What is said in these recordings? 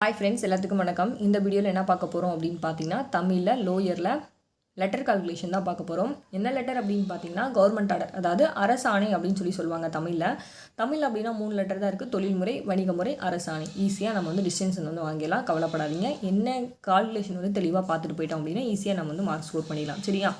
Hi friends எல்லாத்துக்கும் வணக்கம். இந்த வீடியோவில் என்ன பார்க்க போகிறோம் அப்படின்னு பார்த்தீங்கன்னா தமிழில் லோயரில் லெட்டர் கால்குலேஷன் தான் பார்க்க போகிறோம் என்ன லெட்டர் அப்படின்னு பார்த்தீங்கன்னா கவர்மெண்ட் ஆர்டர் அதாவது அரசாணை அப்படின்னு சொல்லி சொல்லுவாங்க தமிழில். தமிழ் அப்படின்னா மூணு லெட்டர் தான் இருக்குது தொழில்முறை வணிக முறை அரசாணை ஈஸியாக நம்ம வந்து டிஸ்டன்ஸ் வந்து வாங்கிடலாம். கவலைப்படாதீங்க. என்ன கால்குலேஷன் வந்து தெளிவாக பார்த்துட்டு போயிட்டோம் அப்படின்னா ஈஸியாக நம்ம வந்து மார்க் ஸ்கோர் பண்ணிடலாம். சரியா?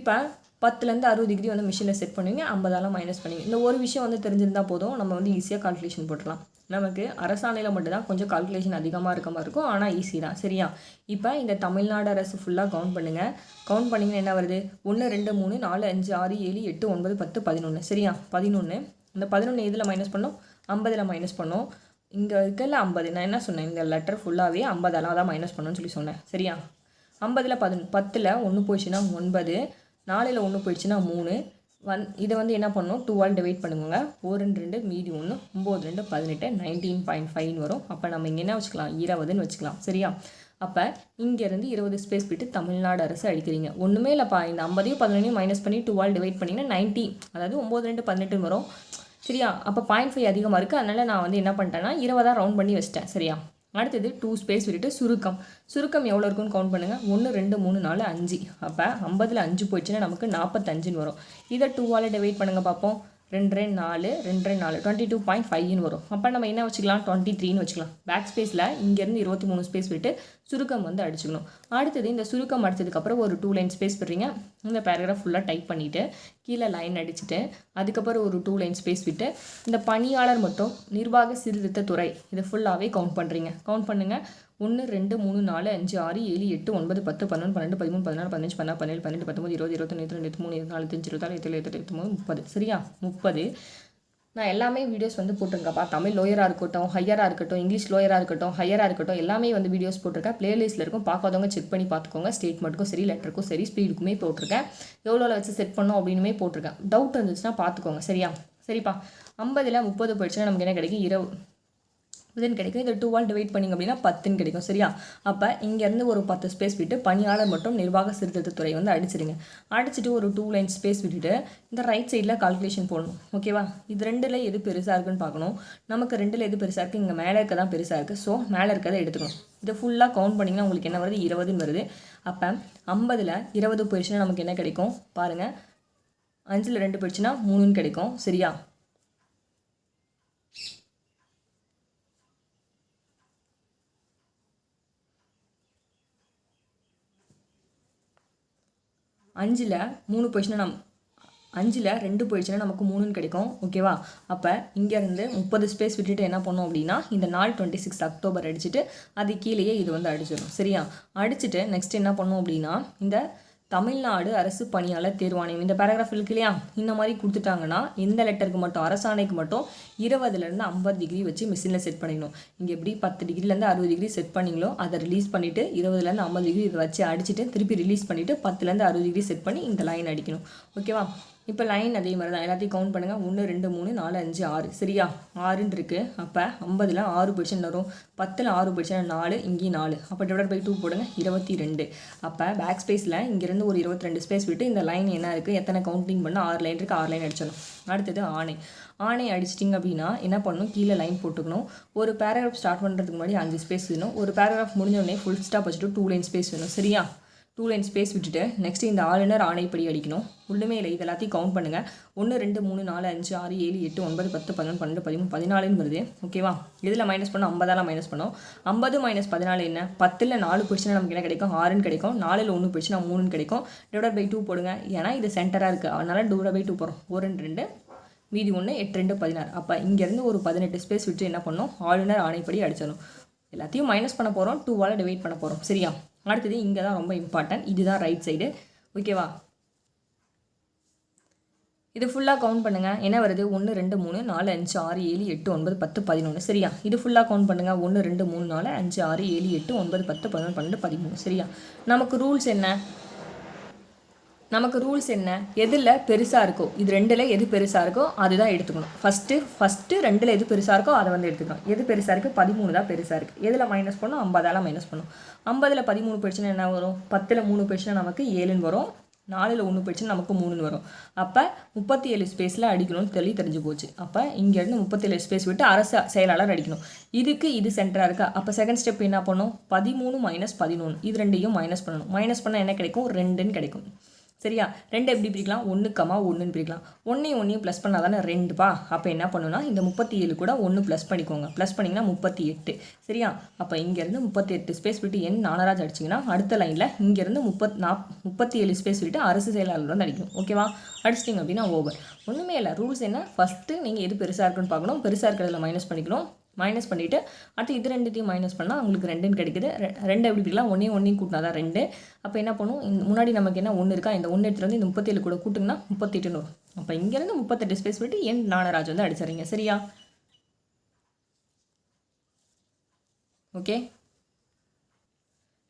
இப்போ பத்துலேருந்து அறுபது டிகிரி வந்து மிஷினில் செட் பண்ணுவீங்க ஐம்பதாலாம் மைனஸ் பண்ணுவீங்க. இந்த ஒரு விஷயம் வந்து தெரிஞ்சிருந்தால் போதும். நம்ம வந்து ஈஸியாக கால்குலேஷன் போட்டுடலாம். நமக்கு அரசாணையில் மட்டும்தான் கொஞ்சம் கால்குலேஷன் அதிகமாக இருக்க மாதிரி இருக்கும். ஆனால் ஈஸி தான். சரியா? இப்போ இந்த தமிழ்நாடு அரசு ஃபுல்லாக கவுண்ட் பண்ணுங்கள் கவுண்ட் பண்ணிங்கன்னா என்ன வருது? ஒன்று ரெண்டு மூணு நாலு அஞ்சு ஆறு ஏழு எட்டு ஒன்பது பத்து பதினொன்று சரியா? பதினொன்று இந்த பதினொன்று எதில் மைனஸ் பண்ணோம்? ஐம்பதில் மைனஸ் பண்ணோம். இங்கே இருக்கல ஐம்பது. நான் என்ன சொன்னேன்? இந்த லெட்டர் ஃபுல்லாகவே ஐம்பதெல்லாம் தான் மைனஸ் பண்ணணும்னு சொல்லி சொன்னேன். சரியா? ஐம்பதில் பதினொன்று பத்தில் ஒன்று போச்சுன்னா ஒன்பது. நாலில் ஒன்று போயிடுச்சுன்னா மூணு. வந் இதை வந்து என்ன பண்ணணும் டூவால் டிவைட் பண்ணுங்க ஒரு ரெண்டு ரெண்டு மீதி ஒன்று ஒம்பது ரெண்டு பதினெட்டு நைன்டீன் பாயிண்ட் ஃபைவ்னு வரும். அப்போ நம்ம இங்கே என்ன வச்சுக்கலாம்? இருபதுன்னு வச்சுக்கலாம். சரியா? அப்போ இங்கேருந்து இருபது ஸ்பேஸ் விட்டு தமிழ்நாடு அரசு அடிக்கிறீங்க ஒன்றுமே இல்லைப்பா. இந்த ஐம்பதையும் பதினொன்றையும் மைனஸ் பண்ணி டூவால் டிவைட் பண்ணிங்கன்னா நைன்ட்டி அதாவது ஒம்பது ரெண்டு பதினெட்டுன்னு வரும். சரியா? அப்போ பாயிண்ட் ஃபைவ் அதிகமாக இருக்குது அதனால் நான் வந்து என்ன பண்ணிட்டேன்னா இருபதாக ரவுண்ட் பண்ணி வச்சிட்டேன். சரியா? அடுத்தது டூ ஸ்பேஸ் விட்டுட்டு சுருக்கம். சுருக்கம் எவ்வளோ இருக்குன்னு கவுண்ட் பண்ணுங்கள் ஒன்று ரெண்டு மூணு நாலு அஞ்சு. அப்போ ஐம்பதில் அஞ்சு போயிடுச்சுன்னா நமக்கு நாற்பத்தஞ்சுன்னு வரும். இதை டூவால் டிவைட் பண்ணுங்கள் பார்ப்போம் ரெண்டு ரெண்டு நாலு ரெண்டு ரெண்டு நாலு டுவெண்ட்டி டூ பாயிண்ட் ஃபைவ்னு வரும். அப்போ நம்ம என்ன வச்சுக்கலாம்? டுவெண்ட்டி த்ரீன்னு வச்சுக்கலாம். பேக் ஸ்பேஸில் இங்கேருந்து இருபத்தி மூணு ஸ்பேஸ் விட்டு சுருக்கம் வந்து அடிச்சுக்கணும். அடுத்தது இந்த சுருக்கம் அடித்ததுக்கப்புறம் ஒரு டூ லைன் ஸ்பேஸ் விடுறீங்க. இந்த பேராகிராஃப் ஃபுல்லாக டைப் பண்ணிவிட்டு கீழே லைன் அடிச்சுட்டு அதுக்கப்புறம் ஒரு டூ லைன் ஸ்பேஸ் விட்டு இந்த பணியாளர் மட்டும் நிர்வாக சீர்திருத்த துறை இதை ஃபுல்லாகவே கவுண்ட் பண்ணுறீங்க கவுண்ட் பண்ணுங்கள் ஒன்று ரெண்டு மூணு நாலு அஞ்சு ஆறு ஏழு எட்டு ஒன்பது பத்து பன்னெண்டு பன்னெண்டு பதிமூணு பதினாலு பதினஞ்சு பன்னெண்டு பன்னெண்டு பன்னெண்டு பத்தொம்பது இருபது இருபத்தொன்று இருபத்தி ரெண்டு மூணு இருபத்தி நாலு அஞ்சு இருபத்தாறு இருபத்தி இருபத்தி இருபத்தி முப்பது. சரியா? முப்பது. நான் எல்லாமே வீடியோஸ் வந்து போட்டிருக்கப்பா. தமிழ் லோயராக இருக்கட்டும் ஹையராக இருக்கட்டும் இங்கிலீஷ் லோயராக இருக்கட்டும் ஹையராக இருக்கட்டும் எல்லாமே வந்து வீடியோஸ் போட்டிருக்கேன். பிளேலிஸ்ட்டில் இருக்கும். பார்க்காதவங்க செக் பண்ணி பார்த்துக்கோங்க. ஸ்டேட்மெண்ட்டுக்கும் சரி லெட்டருக்கும் சரி ஸ்பீடுக்குமே போட்டிருக்கேன். எவ்வளோ வச்சு செட் பண்ணோம் அப்படின்னுமே போட்டிருக்கேன். டவுட் இருந்துச்சுன்னா பார்த்துக்கோங்க. சரியா? சரிப்பா. ஐம்பதில் முப்பது போயிடுச்சுன்னா நமக்கு என்ன கிடைக்கும்? இரவு இதுன்னு கிடைக்கும். இதை டூவால் டிவைட் பண்ணிங்க அப்படின்னா பத்துன்னு கிடைக்கும். சரியா? அப்போ இங்கேருந்து ஒரு பத்து ஸ்பேஸ் விட்டு பணியாளர் மற்றும் நிர்வாக சீர்திருத்தத்துறை வந்து அடிச்சிடுங்க அடிச்சுட்டு ஒரு டூ லைன் ஸ்பேஸ் விட்டுட்டு இந்த ரைட் சைடில் கால்குலேஷன் போடணும். ஓகேவா இது ரெண்டில் எது பெருசாக இருக்குன்னு பார்க்கணும். நமக்கு ரெண்டில் எது பெருசாக இருக்குது இங்கே மேலே இருக்க தான் பெருசாக இருக்குது ஸோ மேலே இருக்கதை எடுத்துக்கணும். இதை ஃபுல்லாக கவுண்ட் பண்ணிங்கன்னா உங்களுக்கு என்ன வருது? இருபதுன்னு வருது. அப்போ ஐம்பதில் இருபது போயிடுச்சுன்னா நமக்கு என்ன கிடைக்கும்? பாருங்கள் அஞ்சில் ரெண்டு போயிடுச்சுன்னா மூணுன்னு கிடைக்கும். சரியா? அஞ்சில் மூணு போயிடுச்சுன்னா நம் அஞ்சில் ரெண்டு போயிடுச்சுன்னா நமக்கு மூணுன்னு கிடைக்கும் ஓகேவா? அப்போ இங்கேருந்து முப்பது ஸ்பேஸ் விட்டுட்டு என்ன பண்ணோம் அப்படின்னா இந்த நாள் டுவெண்ட்டி சிக்ஸ் அக்டோபர் அடிச்சுட்டு அது கீழேயே இது வந்து அடிச்சிடும் சரியா? அடிச்சுட்டு நெக்ஸ்ட் என்ன பண்ணோம் அப்படின்னா இந்த தமிழ்நாடு அரசு பணியாளர் தேர்வாணையம். இந்த பேராகிராஃப் இருக்கு இல்லையா? இந்த மாதிரி கொடுத்துட்டாங்கன்னா இந்த லெட்டருக்கு மட்டும் அரசாணைக்கு மட்டும் இருபதுலேருந்து ஐம்பது டிகிரி வச்சு மிஷினில் செட் பண்ணிடணும். இங்கே எப்படி பத்து டிகிரிலேருந்து அறுபது டிகிரி செட் பண்ணிங்களோ அதை ரிலீஸ் பண்ணிவிட்டு இருபதுலேருந்து ஐம்பது டிகிரி இதை வச்சு அடிச்சுட்டு திருப்பி ரிலீஸ் பண்ணிவிட்டு பத்துலேருந்து அறுபது டிகிரி செட் பண்ணி இந்த லைன் அடிக்கணும். ஓகேவா இப்போ லைன் அதே மாதிரி தான் எல்லாத்தையும் கவுண்ட் பண்ணுங்கள் ஒன்று ரெண்டு மூணு நாலு அஞ்சு ஆறு. சரியா? ஆறுன்னு இருக்குது அப்போ ஐம்பதில் ஆறு பொசிஷன் வரும். பத்தில் ஆறு பொசிஷன் நாலு இங்கேயும் நாலு. அப்போ டிவைட் பை டூ போடுங்க. இருபத்தி ரெண்டு அப்போ பேக் ஸ்பேஸில் இங்கேருந்து ஒரு இருபத்தி ரெண்டு ஸ்பேஸ் விட்டு இந்த லைன் என்ன இருக்குது எத்தனை கவுண்டிங் பண்ணால் ஆறு லைன் இருக்குது ஆறு லைன் அடிச்சிடணும். அடுத்தது ஆணை. ஆணை அடிச்சிட்டிங்க அப்படின்னா என்ன பண்ணணும்? கீழே லைன் போட்டுக்கணும். ஒரு பேராகிராஃப் ஸ்டார்ட் பண்ணுறதுக்கு முன்னாடி அஞ்சு ஸ்பேஸ் வேணும். ஒரு பேராகிராஃப் முடிஞ்சோடனே ஃபுல் ஸ்டாப் வச்சுட்டு டூ லைன் ஸ்பேஸ் வேணும். சரியா? டூ லைன் ஸ்பேஸ் விட்டுட்டு நெக்ஸ்ட் இந்த ஆளுநர் ஆணைப்படி அடிக்கணும். ஒன்றுமே இல்லை இது எல்லாத்தையும் கவுண்ட் பண்ணுங்கள் ஒன்று ரெண்டு மூணு நாலு அஞ்சு ஆறு ஏழு எட்டு ஒன்பது பத்து பதினொன்று பன்னெண்டு பதிமூணு பதினாலுன்னு வருது. ஓகேவா இதில் மைனஸ் பண்ணோம் ஐம்பதால் மைனஸ் பண்ணோம். ஐம்பது மைனஸ் பதினாலு என்ன? பத்தில் நாலு போயிடுச்சுன்னா நமக்கு என்ன கிடைக்கும்? ஆறுன்னு கிடைக்கும். நாலில் ஒன்று போயிடுச்சுன்னா மூணுன்னு கிடைக்கும். டிவைட் பை டூ போடுங்க. ஏன்னா இது சென்டராக இருக்குது அதனால் டிவைட் பை டூ போகிறோம் ஒரு ரெண்டு ரெண்டு மீதி ஒன்று எட்டு ரெண்டு பதினாறு. அப்போ இங்கேருந்து ஒரு பதினெட்டு ஸ்பேஸ் விட்டு என்ன பண்ணோம் ஆளுநர் ஆணைப்படி அடிச்சிடணும். எல்லாத்தையும் மைனஸ் பண்ண போகிறோம் டூவால் டிவைட் பண்ண போகிறோம் சரியா? அடுத்தது இங்கே தான் ரொம்ப இம்பார்ட்டன்ட் இதுதான் ரைட் சைடு ஓகேவா இது ஃபுல்லாக கவுண்ட் பண்ணுங்கள் என்ன வருது? ஒன்று ரெண்டு மூணு நாலு அஞ்சு ஆறு ஏழு எட்டு ஒன்பது பத்து பதினொன்று சரியா? இது ஃபுல்லாக கவுண்ட் பண்ணுங்கள் ஒன்று ரெண்டு மூணு நாலு அஞ்சு ஆறு ஏழு எட்டு ஒன்பது பத்து பதினொன்று பன்னெண்டு பதிமூணு. சரியா? நமக்கு ரூல்ஸ் என்ன? நமக்கு ரூல்ஸ் என்ன? எதில் பெருசாக இருக்கோ இது ரெண்டில் எது பெருசாக இருக்கோ அதுதான் எடுத்துக்கணும். ஃபஸ்ட்டு ஃபஸ்ட்டு ரெண்டில் எது பெருசாக இருக்கோ அதை வந்து எடுத்துக்கணும். எது பெருசாக இருக்குது பதிமூணு தான் பெருசாக இருக்குது எதில் மைனஸ் பண்ணணும் ஐம்பதால் மைனஸ் பண்ணணும் ஐம்பதில் பதிமூணு பிரச்சனை என்ன வரும்? பத்தில் மூணு பிரச்சனை நமக்கு ஏழுன்னு வரும். நாலில் ஒன்று போயிடுச்சுன்னா நமக்கு மூணுன்னு வரும். அப்போ முப்பத்தி ஏழு ஸ்பேஸில் அடிக்கணும்னு தெளி தெரிஞ்சு போச்சு. அப்போ இங்கேருந்து முப்பத்தேழு ஸ்பேஸ் விட்டு அரசு செயலாளர் அடிக்கணும். இதுக்கு இது சென்டராக இருக்கா? அப்போ செகண்ட் ஸ்டெப் என்ன பண்ணும்? பதிமூணு மைனஸ் பதினொன்று இது ரெண்டையும் மைனஸ் பண்ணணும். மைனஸ் பண்ணால் என்ன கிடைக்கும்? ரெண்டுன்னு கிடைக்கும். சரியா? ரெண்டு எப்படி பிரிக்கலாம்? ஒன்று கமா ஒன்றுன்னு பிரிக்கலாம். ஒன்றையும் ஒன்றையும் ப்ளஸ் பண்ணால் தானே ரெண்டுப்பா அப்போ என்ன பண்ணுன்னா இந்த முப்பத்தி ஏழு கூட ஒன்று ப்ளஸ் பண்ணிக்கோங்க. ப்ளஸ் பண்ணிங்கன்னா முப்பத்தி எட்டு சரியா? அப்போ இங்கேருந்து முப்பத்தி எட்டு ஸ்பேஸ் விட்டு என் நானராஜ் அடிச்சிங்கன்னா அடுத்த லைனில் இங்கேருந்து முப்பத் நாப் முப்பத்தி ஏழு ஸ்பேஸ் விட்டு அரசு செயலாளர் வந்து அடிக்கணும் ஓகேவா அடிச்சிட்டிங்க அப்படின்னா ஓவர் ஒன்றுமே இல்லை. ரூல்ஸ் என்ன? ஃபஸ்ட்டு நீங்கள் எது பெருசாக இருக்குன்னு பார்க்கணும். பெருசாக இருக்கிறதுல மைனஸ் பண்ணிக்கணும். மைனஸ் பண்ணிவிட்டு அடுத்து இது ரெண்டுத்தையும் மைனஸ் பண்ணால் உங்களுக்கு ரெண்டுன்னு கிடைக்குது. ரெ- ரெண்டு எப்படி பிடிக்கலாம் ஒன்றையும் ஒன்றையும் கூட்டினா தான் ரெண்டு. அப்போ என்ன பண்ணும்? இந்த முன்னாடி நமக்கு என்ன ஒன்று இருக்கா? இந்த ஒன்று எடுத்துகிட்டு வந்து இந்த முப்பத்தேழு கூட கூட்டுங்கன்னா முப்பத்தெட்டுன்னு வரும். அப்போ இங்கேருந்து முப்பத்தெட்டு ஸ்பேஸ் விட்டு என் நானராஜ் வந்து அடிச்சிடுறீங்க. சரியா? ஓகே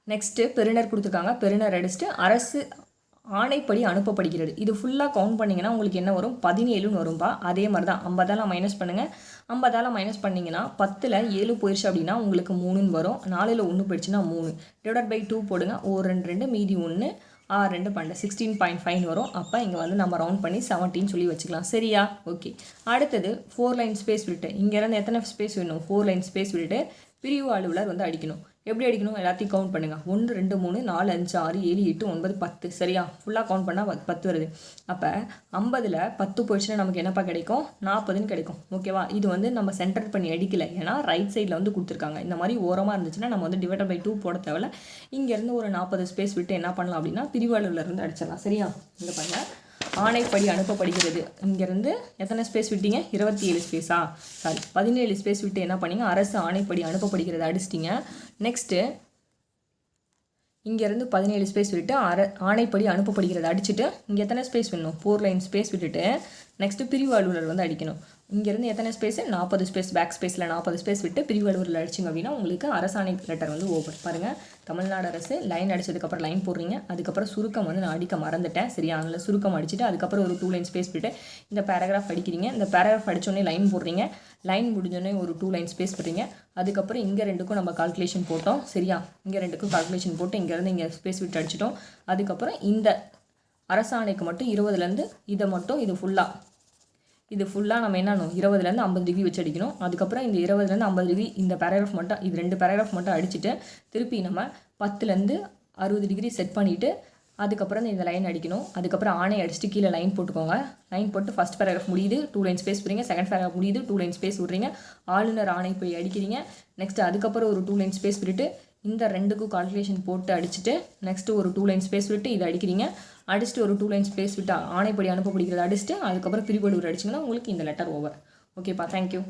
நெக்ஸ்ட்டு பெருனர் கொடுத்துருக்காங்க. பெருனர் அடிச்சுட்டு அரசு ஆணைப்படி அனுப்பப்படுகிறது. இது ஃபுல்லாக கவுண்ட் பண்ணிங்கன்னா உங்களுக்கு என்ன வரும்? பதினேழுன்னு வரும்பா. அதே மாதிரி தான். ஐம்பதால் மைனஸ் பண்ணுங்கள் ஐம்பதால் மைனஸ் பண்ணிங்கன்னா பத்தில் ஏழு போயிடுச்சு அப்படின்னா உங்களுக்கு மூணுன்னு வரும். நாலில் ஒன்று போயிடுச்சுன்னா மூணு. டிவைட் பை டூ போடுங்க. ஒரு ரெண்டு ரெண்டு மீதி ஒன்று ஆறு ரெண்டு பன்னெண்டு. சிக்ஸ்டீன் பாயிண்ட் ஃபைவ் வரும். அப்போ இங்கே வந்து நம்ம ரவுண்ட் பண்ணி செவன்டீன் சொல்லி வச்சுக்கலாம். சரியா? ஓகே அடுத்தது ஃபோர் லைன் ஸ்பேஸ் விட்டு இங்கேருந்து எத்தனை ஸ்பேஸ் வேணும்? ஃபோர் லைன் ஸ்பேஸ் விட்டுட்டு பிரிவு அலுவலர் வந்து அடிக்கணும். எப்படி அடிக்கணும்? எல்லாத்தையும் கவுண்ட் பண்ணுங்கள் ஒன்று ரெண்டு மூணு நாலு அஞ்சு ஆறு ஏழு எட்டு ஒன்பது பத்து. சரியா? ஃபுல்லாக கவுண்ட் பண்ணால் பத்து வருது. அப்போ ஐம்பதில் பத்து போயிடுச்சுன்னா நமக்கு என்னப்பா கிடைக்கும்? நாற்பதுன்னு கிடைக்கும். ஓகேவா இது வந்து நம்ம சென்டர் பண்ணி அடிக்கலை. ஏன்னா ரைட் சைடில் வந்து கொடுத்துருக்காங்க. இந்த மாதிரி ஓரமாக இருந்துச்சுன்னா நம்ம வந்து டிவைடர் பை டூ போட தேவையில்ல. இங்கேருந்து ஒரு நாற்பது ஸ்பேஸ் விட்டு என்ன பண்ணலாம் அப்படின்னா பிரிவாளர்லேருந்து அடிச்சிடலாம். சரியா? இந்த பாருங்க. ஆணைப்படி அனுப்பப்படுகிறது. இங்கேருந்து எத்தனை ஸ்பேஸ் விட்டீங்க? இருபத்தி ஏழு ஸ்பேஸா சாரி பதினேழு ஸ்பேஸ் விட்டு என்ன பண்ணீங்க? அரசு ஆணைப்படி அனுப்பப்படுகிறது. அடிச்சிட்டிங்க. நெக்ஸ்ட்டு இங்கேருந்து பதினேழு ஸ்பேஸ் விட்டு அர ஆணைப்படி அனுப்பப்படுகிறது. அடிச்சுட்டு இங்கே எத்தனை ஸ்பேஸ் வேணும் ஃபோர் லைன் ஸ்பேஸ் விட்டுட்டு நெக்ஸ்ட்டு பிரிவு அலுவலர் வந்து அடிக்கணும். இங்கேருந்து எத்தனை ஸ்பேஸ் நாற்பது ஸ்பேஸ் பேக் ஸ்பேஸில் நாற்பது ஸ்பேஸ் விட்டு பிரிவு அலுவலர் அடிச்சிங்க அப்படின்னா உங்களுக்கு அரசாணை லெட்டர் வந்து ஓப்பன் பாருங்கள் தமிழ்நாடு அரசு லைன் அடிச்சதுக்கப்புறம் லைன் போடுறீங்க. அதுக்கப்புறம் சுருக்கம் வந்து நான் அடிக்க மறந்துட்டேன். சரியா அதில் சுருக்கம் அடிச்சுட்டு அதுக்கப்புறம் ஒரு டூ லைன் ஸ்பேஸ் விட்டு இந்த பேராகிராஃப் அடிக்கிறீங்க. இந்த பேராகிராஃப் அடித்தோடனே லைன் போடுறீங்க. லைன் முடிஞ்சோடனே ஒரு டூ லைன் ஸ்பேஸ் விடுறீங்க அதுக்கப்புறம் இங்கே ரெண்டுக்கும் நம்ம கால்குலேஷன் போட்டோம். சரியா? இங்கே ரெண்டுக்கும் கால்குலேஷன் போட்டு இங்கேருந்து இங்கே ஸ்பேஸ் விட்டு அடிச்சிட்டோம். அதுக்கப்புறம் இந்த அரசாணைக்கு மட்டும் இருபதுலேருந்து இதை மட்டும் இது ஃபுல்லாக இது ஃபுல்லாக நம்ம என்னணும் இருபதுலேருந்து ஐம்பது டிகிரி வச்சு அடிக்கணும். அதுக்கப்புறம் இந்த இருபதுலேருந்து ஐம்பது டிகிரி இந்த பேராகிராஃப் மட்டும் இது ரெண்டு பேராகிராஃப் மட்டும் அடிச்சுட்டு திருப்பி நம்ம பத்துலேருந்து அறுபது டிகிரி செட் பண்ணிவிட்டு அதுக்கப்புறம் இந்த லைன் அடிக்கணும். அதுக்கப்புறம் ஆணை அடிச்சுட்டு கீழே லைன் போட்டுக்கோங்க. லைன் போட்டு ஃபஸ்ட் பேராகிராஃப் முடியுது. டூ லைன் ஸ்பேஸ் விடுறீங்க. செகண்ட் பேராகிராஃப் முடியுது. டூ லைன் ஸ்பேஸ் விடுறீங்க. ஆளுநர் ஆணை போய் அடிக்கிறீங்க. நெக்ஸ்ட் அதுக்கப்புறம் ஒரு டூ லைன் ஸ்பேஸ் விட்டுட்டு இந்த ரெண்டுக்கும் கால்குலேஷன் போட்டு அடிச்சுட்டு நெக்ஸ்ட்டு ஒரு டூ லைன் ஸ்பேஸ் விட்டு இதை அடிக்கிறீங்க. அடிச்சுட்டு ஒரு டூ லைன் ஸ்பேஸ் விட்டு ஆணைப்படி அனுப்பப்படுகிறது அடிச்சுட்டு அதுக்கப்புறம் பிரிவடுவர் அடிச்சிங்கன்னா உங்களுக்கு இந்த லெட்டர் ஓவர் ஓகேப்பா தேங்க்யூ